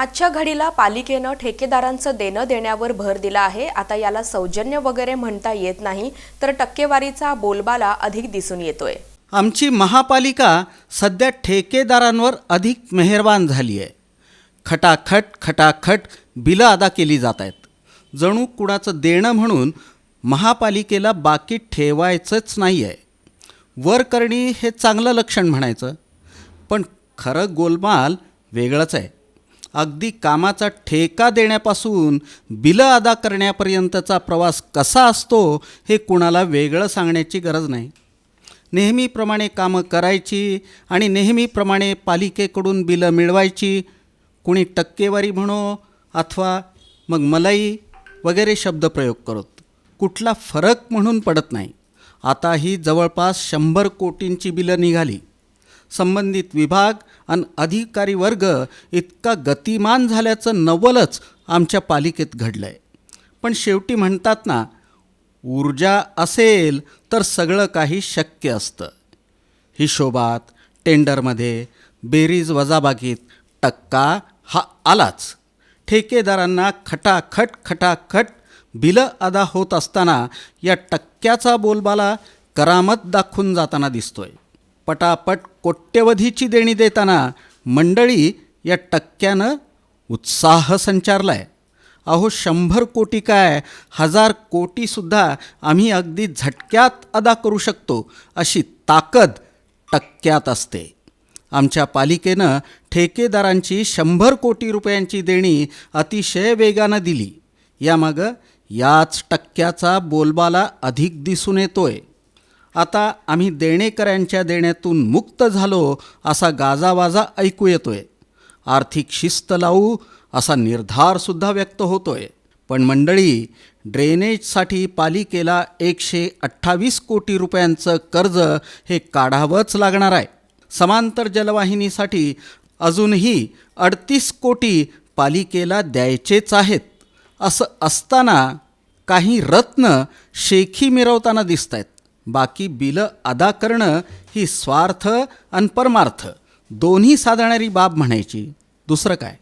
आजच्या घडीला पालिकेनं ठेकेदारांचं देणं देण्यावर भर दिला आहे. आता याला सौजन्य वगैरे म्हणता येत नाही तर टक्केवारीचा बोलबाला अधिक दिसून येतोय. आमची महापालिका सध्या ठेकेदारांवर अधिक मेहरबान झाली आहे. खटाखट खटाखट बिलं अदा केली जात आहेत. जणू कुणाचं देणं म्हणून महापालिकेला बाकी ठेवायचंच नाही आहे वर करणी हे चांगलं लक्षण म्हणायचं पण खरं गोलमाल वेगळंच आहे. अगदी कामाचा ठेका देण्यापासून बिलं अदा करण्यापर्यंतचा प्रवास कसा असतो हे कुणाला वेगळं सांगण्याची गरज नाही. नेहमीप्रमाणे कामं करायची आणि नेहमीप्रमाणे पालिकेकडून बिलं मिळवायची कुणी टक्केवारी म्हणो अथवा मग मलाई वगैरे शब्दप्रयोग करत. कुठला फरक म्हणून पडत नाही. आता ही जवळपास शंभर कोटींची बिलं निघाली. संबंधित विभाग आणि अधिकारी वर्ग इतका गतिमान झाल्याचं नवलच आमच्या पालिकेत घडलं आहे पण शेवटी म्हणतात ना ऊर्जा असेल तर सगळं काही शक्य असतं. हिशोबात टेंडरमध्ये बेरीज वजाबागीत टक्का हा आलाच. ठेकेदारांना खटाखट खटाखट बिलं अदा होत असताना या टक्क्याचा बोलबाला करामत दाखवून जाताना दिसतोय. पटापट कोट्यवधीची देणी देताना मंडळी या टक्क्यानं उत्साह संचारलाय. अहो शंभर कोटी काय? हजार कोटीसुद्धा आम्ही अगदी झटक्यात अदा करू शकतो अशी ताकद टक्क्यात असते. आमच्या पालिकेनं ठेकेदारांची शंभर कोटी रुपयांची देणी अतिशय वेगानं दिली. यामागं याच टक्क्याचा बोलबाला अधिक दिसून येतोय. आता आम्ही देणेकऱ्यांच्या देण्यातून मुक्त झालो असा गाजावाजा ऐकू येतोय. आर्थिक शिस्त लावू असा निर्धारसुद्धा व्यक्त होतोय. पण मंडळी ड्रेनेजसाठी पालिकेला एकशे अठ्ठावीस कोटी रुपयांचं कर्ज हे काढावंच लागणार आहे. समांतर जलवाहिनीसाठी अजूनही अडतीस कोटी पालिकेला द्यायचेच आहेत असं असताना काही रत्न शेखी मिरवताना दिसत आहेत बाकी बिलं अदा करणं ही स्वार्थ आणि परमार्थ. दोन्ही साधणारी बाब म्हणायची. दुसरं काय?